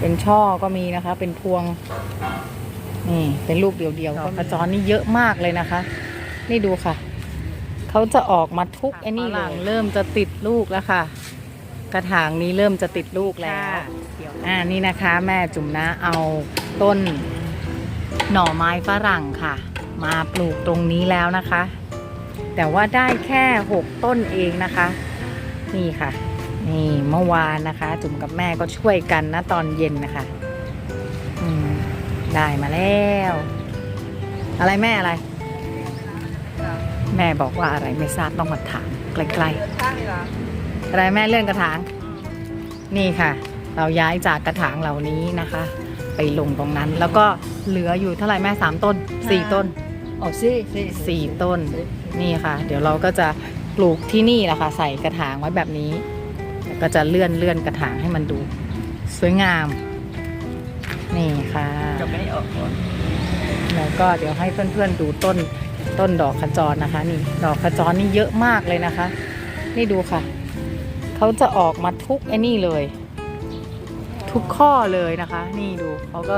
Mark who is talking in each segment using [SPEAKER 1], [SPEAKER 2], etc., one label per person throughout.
[SPEAKER 1] เป็นช่อก็มีนะคะ เป็นพวง นี่ เป็นลูกเดียวๆดอกขจรนี่เยอะมากเลยนะคะ นี่ดูค่ะ เขาจะออกมาทุกไอ้นี่เลยเริ่มจะติดลูกแล้วค่ะ กระถางนี้เริ่มจะติดลูกแล้วอ่านี่นะคะ แม่จุ๋มนะเอาต้นหน่อไม้ฝรั่งค่ะ มาปลูกตรงนี้แล้วนะคะ แต่ว่าได้แค่หกต้นเองนะคะ นี่ค่ะ นี่เมื่อวานนะคะ จุ๋มกับแม่ก็ช่วยกันนะตอนเย็นนะคะอืมได้มาแล้ว อะไรแม่อะไร แม่บอกว่าอะไรไม่ทราบต้องมาถามใกล้ๆอะไรแม่เรื่องกระถาง นี่ค่ะ เราย้ายจากกระถางเหล่านี้นะคะ ไปลงตรงนั้น แล้วก็เหลืออยู่เท่าไหร่แม่สามต้นสี่ต้น
[SPEAKER 2] Oh, sì, sì, sì.
[SPEAKER 1] สี่ต้น นี่ค่ะ เดี๋ยวเราก็จะปลูกที่นี่แหละค่ะ ใส่กระถางไว้แบบนี้แล้ว ก็จะเลื่อนเลื่อนกระถางให้มันดู สวยงาม นี่ค่ะ
[SPEAKER 2] จะไม่ออกก่อน
[SPEAKER 1] แล้วก็เดี๋ยวให้เพื่อนๆดูต้นต้นดอกขจรนะคะ นี่ ดอกขจรนี่เยอะมากเลยนะคะ นี่ดูค่ะ เขาจะออกมาทุกไอ้นี่เลย ทุกข้อเลยนะคะ นี่ดูเขาก็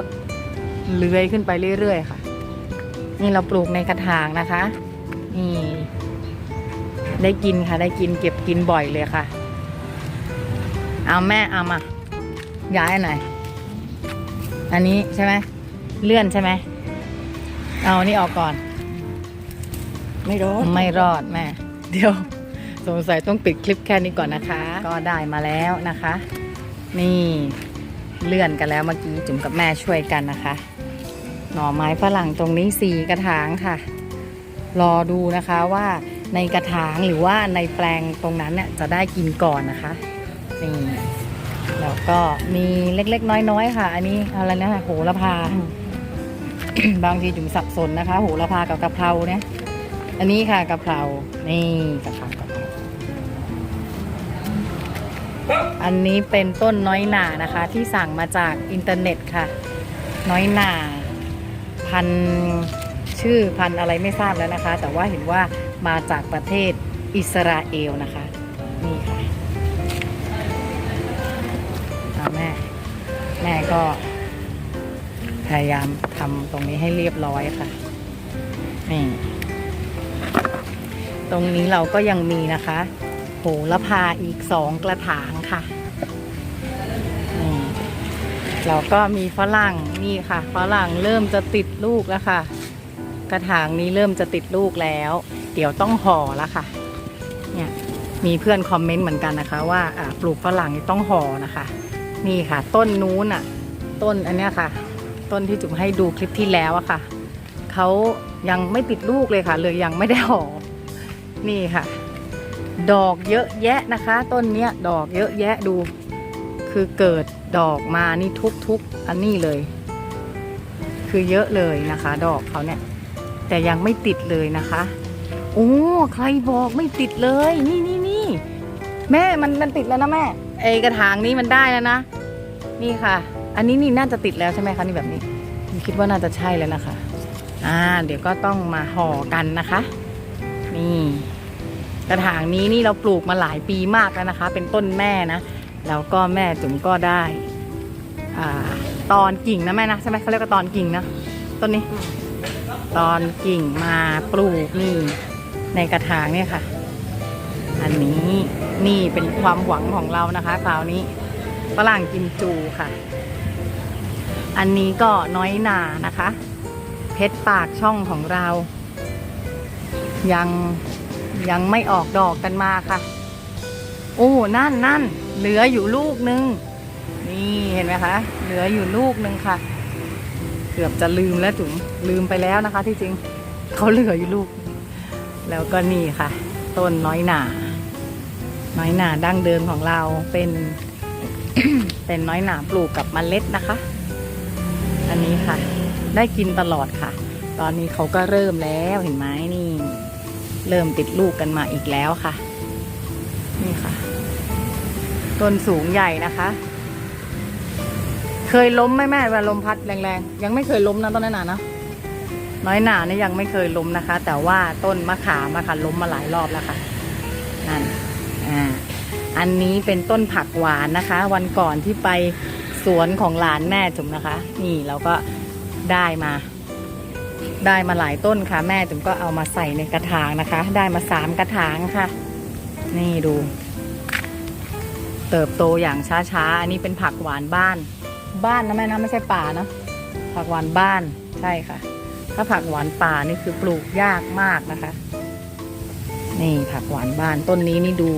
[SPEAKER 1] เลื้อยขึ้นไปเรื่อยๆค่ะ นี่เราปลูกในกระถางนะคะ นี่ ได้กินค่ะ ได้กินเก็บกินบ่อยเลยค่ะ เอาแม่เอามา ย้ายอันไหนอันนี้ใช่ไหมเลื่อนใช่ไหมเอาอันนี่ออกก่อน
[SPEAKER 2] ไม่ร้อน
[SPEAKER 1] ไม่รอดแม่ เดี๋ยว สงสัยต้องปิดคลิปแค่นี้ก่อนนะคะ ก็ได้มาแล้วนะคะ นี่เลื่อนกันแล้วเมื่อกี้จุ๋มกับแม่ช่วยกันนะคะ หน่อไม้ฝรั่งตรงนี้สี่กระถางค่ะ รอดูนะคะว่าในกระถางหรือว่าในแปลงตรงนั้นเนี่ยจะได้กินก่อนนะคะ นี่แล้วก็มีเล็ก ๆ น้อย ๆ ค่ะ อันนี้อะไรนะโหระพา บางทีจุ๋มสับสนนะคะ โหระพากับกะเพราเนี่ย อันนี้ค่ะกะเพรา นี่กะเพรากะเพราอันนี้เป็นต้นน้อยหนานะคะ ที่สั่งมาจากอินเทอร์เน็ตค่ะ น้อยหนาพันชื่อพันอะไรไม่ทราบแล้วนะคะ แต่ว่าเห็นว่ามาจากประเทศอิสราเอลนะคะ นี่ค่ะ ก็พยายามทำตรงนี้ให้เรียบร้อยค่ะนี่ตรงนี้เราก็ยังมีนะคะ โหระพาอีกสองกระถางค่ะนี่เราก็มีฝรั่งนี่ค่ะฝรั่งเริ่มจะติดลูกแล้วค่ะ กระถางนี้เริ่มจะติดลูกแล้ว เดี๋ยวต้องห่อแล้วค่ะ เนี่ยมีเพื่อนคอมเมนต์เหมือนกันนะคะ ว่าปลูกฝรั่งต้องห่อนะคะ นี่ค่ะ ต้นนู้นอะ ต้นอันเนี้ยค่ะ ต้นที่จุ๋มให้ดูคลิปที่แล้วอะค่ะเขายังไม่ติดลูกเลยค่ะ เลยยังไม่ได้ห่อนี่ค่ะ ดอกเยอะแยะนะคะ ต้นเนี้ยดอกเยอะแยะดู คือเกิดดอกมานี่ทุกๆอันนี้เลย คือเยอะเลยนะคะ ดอกเขาเนี่ย แต่ยังไม่ติดเลยนะคะโอ้ใครบอกไม่ติดเลย นี่นี่นี่แม่มันมันติดแล้วนะแม่ไอกระถางนี้มันได้แล้วนะ นี่ค่ะ อันนี้นี่น่าจะติดแล้วใช่ไหมคะนี่แบบนี้คิดว่าน่าจะใช่แล้วนะคะ อ่า เดี๋ยวก็ต้องมาห่อกันนะคะ นี่กระถางนี้นี่เราปลูกมาหลายปีมากแล้วนะคะ เป็นต้นแม่นะแล้วก็แม่จุ๋มก็ได้อ่าตอนกิ่งนะแม่นะใช่ไหมเขาเรียกว่าตอนกิ่งนะต้นนี้ ตอนกิ่งมาปลูกนี่ในกระถางเนี่ยค่ะ อันนี้นี่เป็นความหวังของเรานะคะ คราวนี้ฝรั่งกิมจูค่ะ อันนี้ก็น้อยหนานะคะ เพชรปากช่องของเรา ยังยังไม่ออกดอกกันมาค่ะ โอ้ นั่นนั่นเหลืออยู่ลูกนึง นี่เห็นไหมคะ เหลืออยู่ลูกนึงค่ะ เกือบจะลืมแล้วจุ๋มลืมไปแล้วนะคะ ที่จริงเขาเหลืออยู่ลูก แล้วก็นี่ค่ะ ต้นน้อยหนา น้อยหนาดั้งเดิมของเราเป็น เป็นน้อยหนาปลูกกับเมล็ดนะคะ อันนี้ค่ะ ได้กินตลอดค่ะ ตอนนี้เขาก็เริ่มแล้วเห็นไหมนี่ เริ่มติดลูกกันมาอีกแล้วค่ะ นี่ค่ะ ต้นสูงใหญ่นะคะ เคยล้มไหมแม่เวลาลมพัดแรงๆ ยังไม่เคยล้มนะต้นนั้นน่ะนะน้อยหนาเนี่ยยังไม่เคยล้มนะคะ แต่ว่าต้นมะขามอะค่ะล้มมาหลายรอบแล้วค่ะนั่นอ่าอันนี้เป็นต้นผักหวานนะคะ วันก่อนที่ไป สวนของหลานแม่จุ๋มนะคะ นี่เราก็ได้มา ได้มาหลายต้นค่ะ แม่จุ๋มก็เอามาใส่ในกระถางนะคะ ได้มาสามกระถางค่ะ นี่ดู เติบโตอย่างช้าๆ อันนี้เป็นผักหวานบ้าน บ้านนะแม่นะไม่ใช่ป่านะผักหวานบ้านใช่ค่ะ ถ้าผักหวานป่านี่คือปลูกยากมากนะคะ นี่ผักหวานบ้านต้นนี้นี่ดู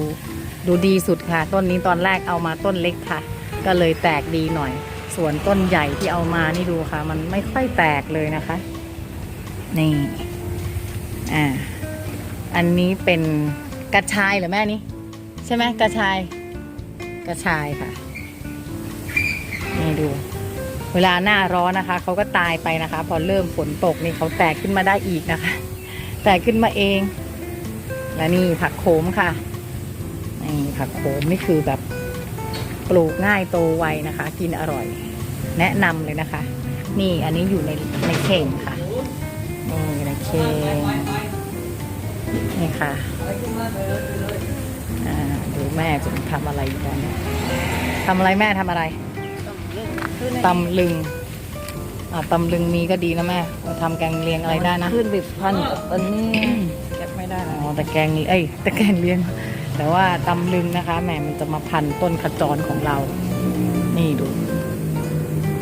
[SPEAKER 1] ดูดีสุดค่ะ ต้นนี้ตอนแรกเอามาต้นเล็กค่ะ ก็เลยแตกดีหน่อย ส่วนต้นใหญ่ที่เอามานี่ดูค่ะ มันไม่ค่อยแตกเลยนะคะ นี่อ่าอันนี้เป็นกระชายเหรือแม่นี่ใช่ไหมกระชาย กระชายค่ะ นี่ดู เวลาหน้าร้อนนะคะเขาก็ตายไปนะคะ พอเริ่มฝนตกนี่เขาแตกขึ้นมาได้อีกนะคะ แตกขึ้นมาเอง และนี่ผักโขมค่ะนี่ผักโขมนี่คือแบบ ปลูกง่ายโตไวนะคะ กินอร่อย แนะนำเลยนะคะ นี่อันนี้อยู่ในในเข่งค่ะนี่ในเข่งนี่ค่ะอ่าดูแม่จะทำอะไรอยู่ตอนนี้ทำอะไรแม่ทำอะไรตำลึงอ่าตำลึงมีก็ดีนะแม่เราทำแกงเลียงอะไรได้นะ
[SPEAKER 2] ขึ้นบิบพันอันนี้เก็บไม่ได้
[SPEAKER 1] อ๋อแต่แกงเอ้ยแต่แกงเลียง แต่ว่าตำลึงนะคะแหมมันจะมาพันต้นขจรของเรา นี่ดู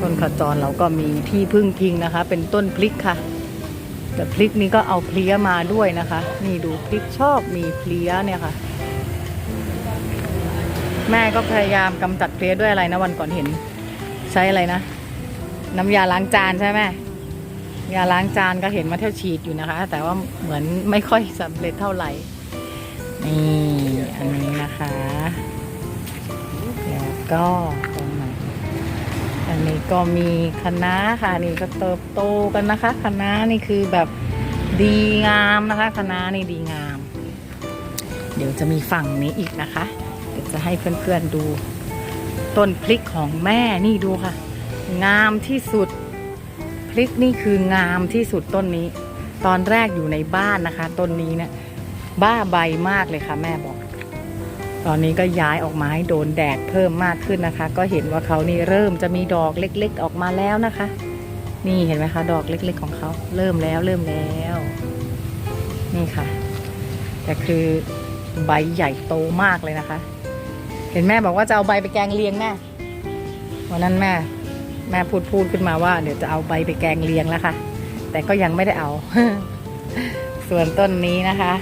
[SPEAKER 1] ต้นขจรเราก็มีที่พึ่งพิงนะคะ เป็นต้นพริกค่ะ แต่พริกนี้ก็เอาเพลี้ยมาด้วยนะคะ นี่ดูพริกชอบมีเพลี้ยเนี่ยค่ะ แม่ก็พยายามกำจัดเพลี้ยด้วยอะไรนะวันก่อนเห็น ใช้อะไรนะ น้ำยาล้างจานใช่ไหมยาล้างจานก็เห็นมาเที่ยวฉีดอยู่นะคะ แต่ว่าเหมือนไม่ค่อยสำเร็จเท่าไหร่ นี่อันนี้นะคะ แล้วก็ตรงไหนอันนี้ก็มีคณะค่ะนี่ก็เติบโตกันนะคะคณะนี่คือแบบดีงามนะคะคณะนี่ดีงาม เดี๋ยวจะมีฝั่งนี้อีกนะคะ เดี๋ยวจะให้เพื่อนๆดูต้นพริกของแม่นี่ดูค่ะ งามที่สุดพริกนี่คืองามที่สุดต้นนี้ ตอนแรกอยู่ในบ้านนะคะ ต้นนี้เนี่ย บ้าใบมากเลยค่ะแม่บอก ตอนนี้ก็ย้ายออกมาให้โดนแดดเพิ่มมากขึ้นนะคะ ก็เห็นว่าเขานี่เริ่มจะมีดอกเล็ก ๆ ออกมาแล้วนะคะ นี่เห็นไหมคะดอกเล็ก ๆ ของเขาเริ่มแล้วเริ่มแล้ว นี่ค่ะ แต่คือใบใหญ่โตมากเลยนะคะ เห็นแม่บอกว่าจะเอาใบไปแกงเลียงแม่วันนั้นแม่แม่พูดพูดขึ้นมาว่าเดี๋ยวจะเอาใบไปแกงเลียงแล้วค่ะ แต่ก็ยังไม่ได้เอา ส่วนต้นนี้นะคะ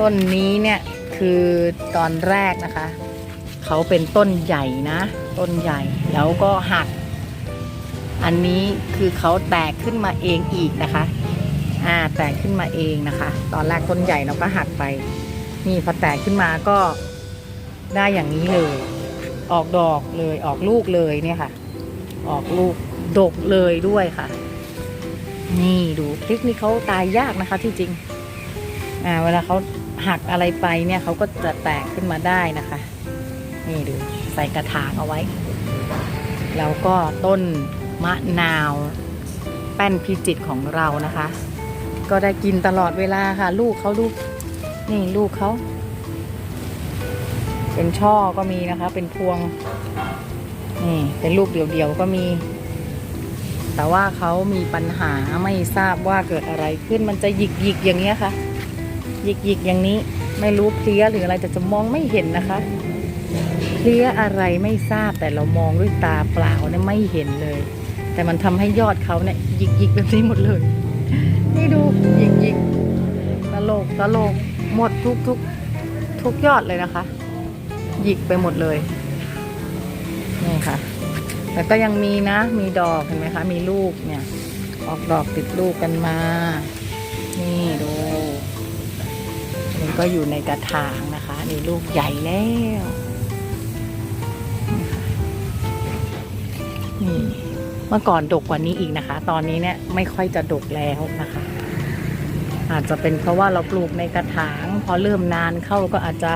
[SPEAKER 1] ต้นนี้เนี่ยคือตอนแรกนะคะ เขาเป็นต้นใหญ่นะ ต้นใหญ่แล้วก็หัก อันนี้คือเขาแตกขึ้นมาเองอีกนะคะอ่าแตกขึ้นมาเองนะคะ ตอนแรกต้นใหญ่เราก็หักไป นี่พอแตกขึ้นมาก็ได้อย่างนี้เลย ออกดอกเลยออกลูกเลยเนี่ยค่ะ ออกลูกดกเลยด้วยค่ะ นี่ดูพริกนี่เขาตายยากนะคะที่จริงอ่าเวลาเขา หักอะไรไปเนี่ยเขาก็จะแตกขึ้นมาได้นะคะ นี่ดูใส่กระถางเอาไว้ แล้วก็ต้นมะนาวแป้นพิจิตของเรานะคะ ก็ได้กินตลอดเวลาค่ะ ลูกเขาลูกนี่ลูกเขาเป็นช่อก็มีนะคะ เป็นพวงนี่เป็นลูกเดี่ยวๆก็มี แต่ว่าเขามีปัญหาไม่ทราบว่าเกิดอะไรขึ้นมันจะหยิกหยิกๆอย่างเงี้ยค่ะ หยิกหยิกอย่างนี้ไม่รู้เพลี้ยหรืออะไรแต่จะมองไม่เห็นนะคะเพลี้ยอะไรไม่ทราบแต่เรามองด้วยตาเปล่าเนี่ยไม่เห็นเลย แต่มันทำให้ยอดเขาเนี่ยหยิกหยิกแบบนี้หมดเลย นี่ดูหยิกหยิกตลกตลกหมดทุกทุกทุกยอดเลยนะคะ หยิกไปหมดเลยนี่ค่ะ แต่ก็ยังมีนะ มีดอกเห็นไหมคะ มีลูกเนี่ย ออกดอกติดลูกกันมา นี่ดู ก็อยู่ในกระถางนะคะนี่ลูกใหญ่แล้วนี่เมื่อก่อนดกกว่านี้อีกนะคะ ตอนนี้เนี่ยไม่ค่อยจะดกแล้วนะคะ อาจจะเป็นเพราะว่าเราปลูกในกระถาง พอเริ่มนานเข้าก็อาจจะ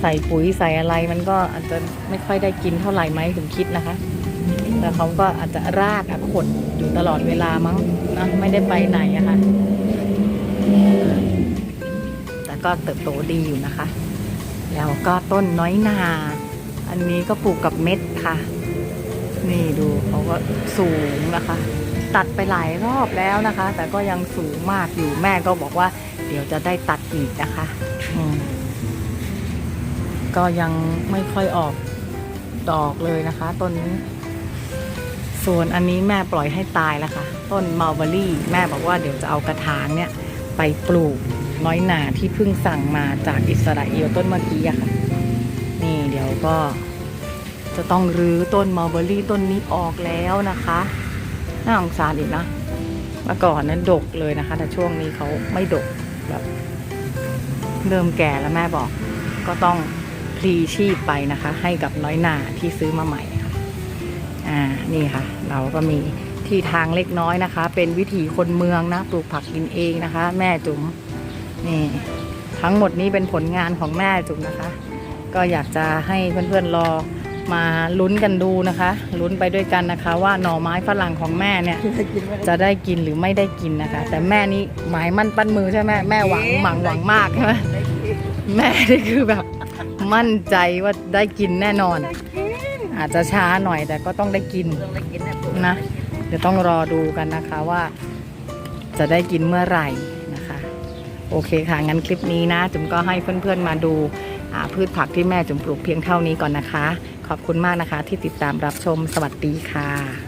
[SPEAKER 1] ใส่ปุ๋ยใส่อะไร มันก็อาจจะไม่ค่อยได้กินเท่าไหร่ไหมผมคิดนะคะแต่เขาก็อาจจะรากอะขดอยู่ตลอดเวลามั้งนะไม่ได้ไปไหนอะค่ะ ก็เติบโตดีอยู่นะคะ แล้วก็ต้นน้อยนา อันนี้ก็ปลูกกับเม็ดค่ะ นี่ดูเขาก็สูงนะคะ ตัดไปหลายรอบแล้วนะคะ แต่ก็ยังสูงมากอยู่แม่ก็บอกว่า เดี๋ยวจะได้ตัดอีกนะคะก็ยังไม่ค่อยออกดอกเลยนะคะต้นนี้ส่วนอันนี้แม่ปล่อยให้ตายแล้วค่ะ ต้นมัลเบอรี่ แม่บอกว่าเดี๋ยวจะเอากระถางเนี่ยไปปลูก น้อยหนาที่เพิ่งสั่งมาจากอิสราเอลต้นเมื่อกี้อะค่ะ นี่เดี๋ยวก็ จะต้องรื้อต้นมัลเบอรี่ต้นนี้ออกแล้วนะคะ น่าสงสารอีกนะเมื่อก่อนนั้นดกเลยนะคะ แต่ช่วงนี้เขาไม่ดกแบบเริ่มแก่แล้วแม่บอก ก็ต้องพลีชีพไปนะคะ ให้กับน้อยหนาที่ซื้อมาใหม่ค่ะอ่านี่ค่ะ เราก็มีที่ทางเล็กน้อยนะคะ เป็นวิถีคนเมืองนะปลูกผักกินเองนะคะ แม่จุ๋ม นี่ทั้งหมดนี้เป็นผลงานของแม่จุ๋มนะคะ ก็อยากจะให้เพื่อนๆรอมาลุ้นกันดูนะคะลุ้นไปด้วยกันนะคะ ว่าหน่อไม้ฝรั่งของแม่เนี่ย
[SPEAKER 2] กินไม่ได้
[SPEAKER 1] จะได้กินหรือไม่ได้กินนะคะ แต่แม่นี่หมายมั่นปั้นมือใช่ไหมแม่หวังหมังหวังมากใช่ไหม
[SPEAKER 2] ได้กิน
[SPEAKER 1] แม่นี่คือแบบมั่นใจว่าได้กินแน่นอน อาจจะช้าหน่อยแต่ก็ต้องได้กิน
[SPEAKER 2] ต้องได้กินนะ
[SPEAKER 1] นะเดี๋ยวต้องรอดูกันนะคะว่า จะได้กินเมื่อไหร่นะคะ โอเคค่ะ งั้นคลิปนี้นะ จุ๋มก็ให้เพื่อนๆมาดูพืชผักที่แม่จุ๋มปลูกเพียงเท่านี้ก่อนนะคะ ขอบคุณมากนะคะที่ติดตามรับชมสวัสดีค่ะ